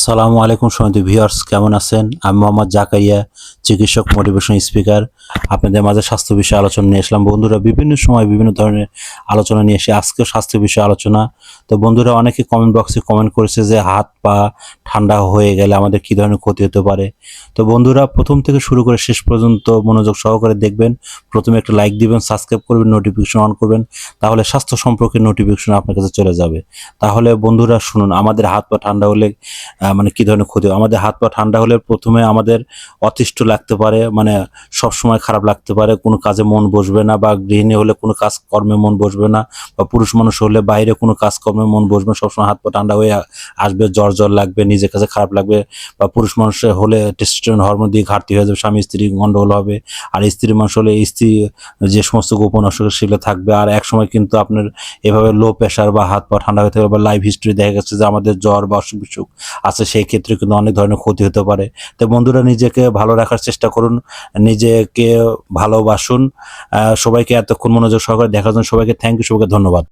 আসসালামু আলাইকুম সমিতি ভিউয়ার্স কেমন আছেন? আমি মোহাম্মদ জাকারিয়া চিকিৎসক মোটিভেশন স্পিকার আপনাদের মাঝে স্বাস্থ্য বিষয়ে আলোচনা নিয়ে আসলাম। বন্ধুরা, বিভিন্ন সময় বিভিন্ন ধরনের আলোচনা নিয়ে এসে আজকে স্বাস্থ্য বিষয়ে আলোচনা। তো বন্ধুরা, অনেকে কমেন্ট বক্সে কমেন্ট করেছে যে হাত, পা ঠান্ডা হয়ে গেলে আমাদের কী ধরনের ক্ষতি হতে পারে? তো বন্ধুরা, প্রথম থেকে শুরু করে শেষ পর্যন্ত মনোযোগ সহকারে দেখবেন। প্রথমে একটা লাইক দিবেন সাবস্ক্রাইব করবেন নোটিফিকেশন অন করবেন। তাহলে স্বাস্থ্য সম্পর্কে নোটিফিকেশন আপনার কাছে চলে যাবে। তাহলে বন্ধুরা, শুনুন, আমাদের হাত পা ঠান্ডা হলে মানে কি ধরনের ক্ষতি আমাদের হাত পা ঠান্ডা হলে প্রথমে আমাদের অতিষ্ঠ লাগতে পারে মানে সব সময় খারাপ লাগতে পারে, কোনো কাজে মন বসবে না বা গৃহিণী হলে কোনো কাজ কর্মে মন বসবে না বা পুরুষ মানুষ হলে বাইরে কোনো কাজ কর্মে মন বসবে সবসময় হাত পা ঠান্ডা হয়ে আসবে, জ্বর জ্বর লাগবে, নিজের কাছে খারাপ লাগবে বা পুরুষ মানুষের হলে টেস্টোস্টেরন হরমোন দিয়ে ঘাটতি হয়ে যাবে, স্বামী স্ত্রী গন্ডগোল হবে আর স্ত্রী মানুষ হলে স্ত্রী যে সমস্ত গোপন অসুখ সেগুলো থাকবে আর এক সময় কিন্তু আপনার এভাবে লো প্রেশার বা হাত পা ঠান্ডা হয়ে থাকবে বা লাইফ হিস্ট্রি দেখা গেছে যে আমাদের জ্বর বা অসুখ বিসুখ আছে, সেই ক্ষেত্রে কিন্তু অনেক ধরনের ক্ষতি হতে পারে। তো বন্ধুরা, নিজেকে ভালো রাখার চেষ্টা করুন, নিজেকে ভালোবাসুন। সবাইকে এতক্ষণ মনোযোগ সহকারে দেখার জন্য সবাইকে থ্যাংক ইউ সবাইকে ধন্যবাদ।